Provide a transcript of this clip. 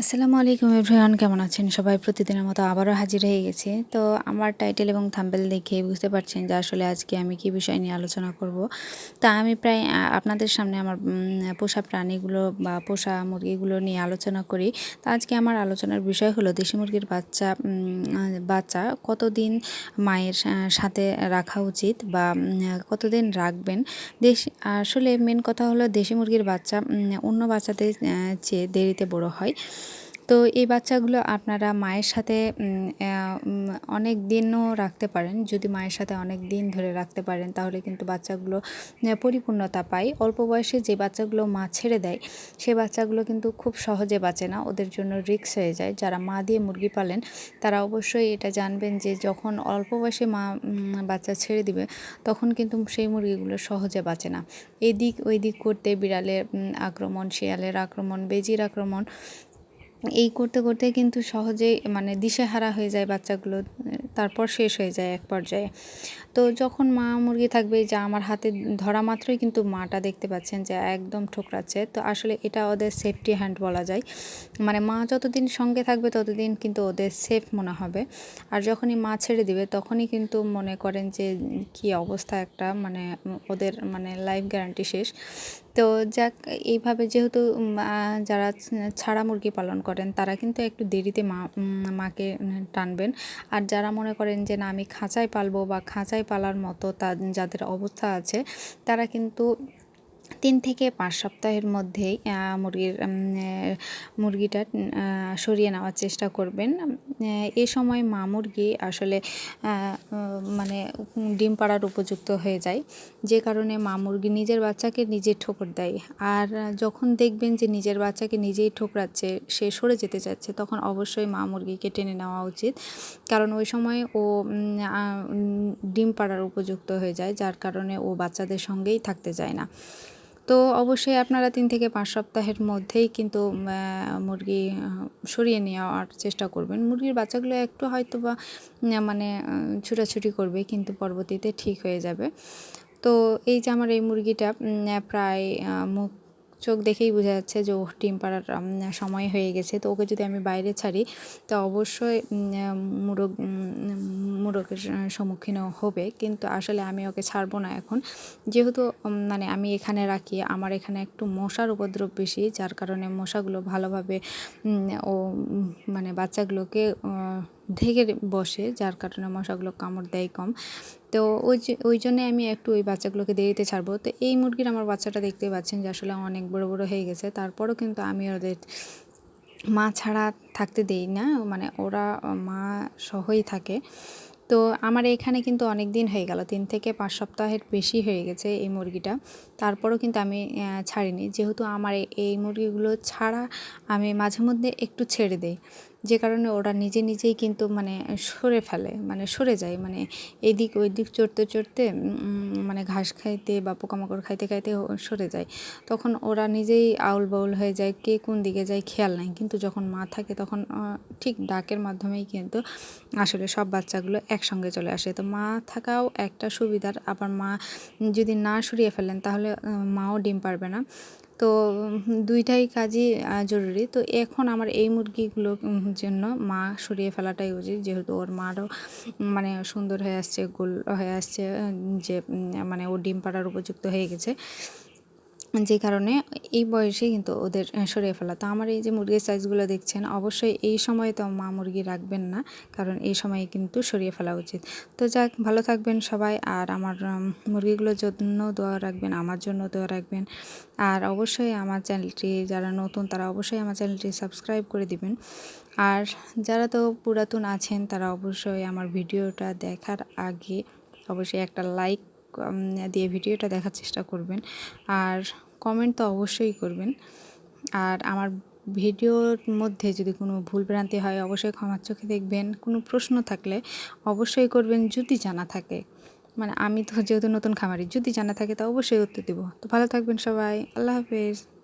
আসসালামু আলাইকুম এভরিওয়ান, কেমন আছেন সবাই? প্রতিদিনের মতো আবারও হাজির হয়ে গেছে। তো আমার টাইটেল এবং থাম্বেল দেখে বুঝতে পারছেন যে আসলে আজকে আমি কি বিষয় নিয়ে আলোচনা করব। তা আমি প্রায় আপনাদের সামনে আমার পোষা প্রাণীগুলো বা পোষা মুরগিগুলো নিয়ে আলোচনা করি। তো আজকে আমার আলোচনার বিষয় হলো দেশি মুরগির বাচ্চা বাচ্চা কতদিন মায়ের সাথে রাখা উচিত বা কতদিন রাখবেন? দেশ, আসলে মেন কথা হলো দেশি মুরগির বাচ্চা অন্য বাচ্চাদের চেয়ে দেরিতে বড় হয়। তো এই বাচ্চাগুলো আপনারা মায়ের সাথে অনেক দিনও রাখতে পারেন। যদি মায়ের সাথে অনেক দিন ধরে রাখতে পারেন, তাহলে কিন্তু বাচ্চাগুলো পরিপূর্ণতা পায়। অল্প বয়সে যে বাচ্চাগুলো মা ছেড়ে দেয়, সে বাচ্চাগুলো কিন্তু খুব সহজে বাঁচে না। ওদের জন্য রিক্স হয়ে যায়। যারা মা দিয়ে মুরগি পালেন, তারা অবশ্যই এটা জানবেন যে যখন অল্প বয়সে মা বাচ্চা ছেড়ে দিবে, তখন কিন্তু সেই মুরগিগুলো সহজে বাঁচে না। এদিক ওই দিক করতে বিড়ালের আক্রমণ, শিয়ালের আক্রমণ, বেজির আক্রমণ এই করতে করতে কিন্তু সহজেই মানে দিশেহারা হয়ে যায় বাচ্চাগুলো তারপর শেষ হয়ে যায় এক পর্যায়ে। তো যখন মা মুরগি থাকবে যা আমার হাতে ধরা মাত্রই কিন্তু মাটা দেখতে পাচ্ছেন যে একদম ঠোকরাচ্ছে। তো আসলে এটা ওদের সেফটি হ্যান্ড বলা যায়। মানে মা যতদিন সঙ্গে থাকবে, ততদিন কিন্তু ওদের সেফ মনে হবে। আর যখনই মা ছেড়ে দিবে, তখনই কিন্তু মনে করেন যে কি অবস্থা একটা মানে ওদের মানে লাইফ গ্যারান্টি শেষ। তো যাক, এইভাবে যেহেতু যারা ছাড়া মুরগি পালন করেন, তারা কিন্তু একটু দেরিতে মা মাকে টানবেন। আর যারা মনে করেন যে, না, আমি খাঁচায় পালবো বা খাঁচায় পালার মতো তা, যাদের অবস্থা আছে, তারা কিন্তু তিন থেকে পাঁচ সপ্তাহের মধ্যেই মুরগির মুরগিটা সরিয়ে নেওয়ার চেষ্টা করবেন। এ সময় মা মুরগি আসলে মানে ডিম পাড়ার উপযুক্ত হয়ে যায়। যে কারণে মা মুরগি নিজের বাচ্চাকে নিজে ঠোকর দেয়। আর যখন দেখবেন যে নিজের বাচ্চাকে নিজেই ঠোকরাচ্ছে, সে সরে যেতে চাচ্ছে, তখন অবশ্যই মা মুরগিকে টেনে নেওয়া উচিত। কারণ ওই সময় ও ডিম পাড়ার উপযুক্ত হয়ে যায়, যার কারণে ও বাচ্চাদের সঙ্গেই থাকতে চায় না। তো অবশ্যই আপনারা তিন থেকে পাঁচ সপ্তাহের মধ্যেই কিন্তু মুরগি সরিয়ে নেওয়ার চেষ্টা করবেন। মুরগির বাচ্চাগুলো একটু হয়তো বা মানে ছুটাছুটি করবে, কিন্তু পরবর্তীতে ঠিক হয়ে যাবে। তো এই যে আমার এই মুরগিটা প্রায় মুখ চোখ দেখেই বোঝা যাচ্ছে যে ও ডিম পাড়ার সময় হয়ে গেছে। তো ওকে যদি আমি বাইরে ছাড়ি, তো অবশ্যই মুরগ মুরগের সম্মুখীন হবে। কিন্তু আসলে আমি ওকে ছাড়বো না এখন। যেহেতু মানে আমি এখানে রাখি, আমার এখানে একটু মশার উপদ্রব বেশি, যার কারণে মশাগুলো ভালোভাবে ও মানে বাচ্চাগুলোকে ঢেকে বসে, যার কারণে মশাগুলো কামড় দেয় কম। তো ওই ওই জন্যে আমি একটু ওই বাচ্চাগুলোকে দেরিতে ছাড়বো। তো এই মুরগির আমার বাচ্চাটা দেখতে পাচ্ছেন যে আসলে অনেক বড় বড় হয়ে গেছে। তারপরও কিন্তু আমি ওদের মা ছাড়া থাকতে দেই না। মানে ওরা মা সহই থাকে। তো আমার এখানে কিন্তু অনেক দিন হয়ে গেল, তিন থেকে পাঁচ সপ্তাহের বেশি হয়ে গেছে এই মুরগিটা। তারপরও কিন্তু আমি ছাড়িনি। যেহেতু আমার এই মুরগিগুলো ছাড়া আমি মাঝে মধ্যে একটু ছেড়ে দেই। যে কারণে ওরা নিজে নিজেই কিন্তু মানে সরে ফেলে মানে সরে যায়। মানে এদিক ওই দিক চড়তে চড়তে মানে ঘাস খাইতে বা পোকামাকড় খাইতে খাইতে সরে যায়। তখন ওরা নিজেই আউল বাউল হয়ে যায়, কে কোন দিকে যায় খেয়াল নাই। কিন্তু যখন মা থাকে তখন ঠিক ডাকের মাধ্যমেই কিন্তু আসলে সব বাচ্চাগুলো একসঙ্গে চলে আসে। তো মা থাকাও একটা সুবিধার। আবার মা যদি না সরিয়ে ফেলেন, তাহলে মাও ডিম পারবে না। তো দুইটাই কাজই জরুরি। তো এখন আমার এই মুরগিগুলোর জন্য মা সরিয়ে ফেলাটাই উচিত। যেহেতু ওর মারও মানে সুন্দর হয়ে আসছে, গোল হয়ে আসছে যে মানে ও ডিম পাড়ার উপযুক্ত হয়ে গেছে। যে কারণে এই বয়সে কিন্তু ওদের সরিয়ে ফেলা। তো আমার এই যে মুরগির সাইজগুলো দেখছেন, অবশ্যই এই সময়ে তো মা মুরগি রাখবেন না, কারণ এই সময়ে কিন্তু সরিয়ে ফেলা উচিত। তো যাক, ভালো থাকবেন সবাই, আর আমার মুরগিগুলোর জন্য দোয়া রাখবেন, আমার জন্য দোয়া রাখবেন। আর অবশ্যই আমার চ্যানেলটি যারা নতুন, তারা অবশ্যই আমার চ্যানেলটি সাবস্ক্রাইব করে দিবেন। আর যারা তো পুরাতন আছেন, তারা অবশ্যই আমার ভিডিওটা দেখার আগে অবশ্যই একটা লাইক দিয়ে ভিডিওটা দেখার চেষ্টা করবেন। আর কমেন্ট তো অবশ্যই করবেন। আর আমার ভিডিওর মধ্যে যদি কোনো ভুল ভ্রান্তি হয়, অবশ্যই ক্ষমার চোখে দেখবেন। কোনো প্রশ্ন থাকলে অবশ্যই করবেন যদি জানা থাকে। মানে আমি তো যেহেতু নতুন খামারি, যদি জানা থাকে তো অবশ্যই উত্তর দেবো। তো ভালো থাকবেন সবাই। আল্লাহ হাফেজ।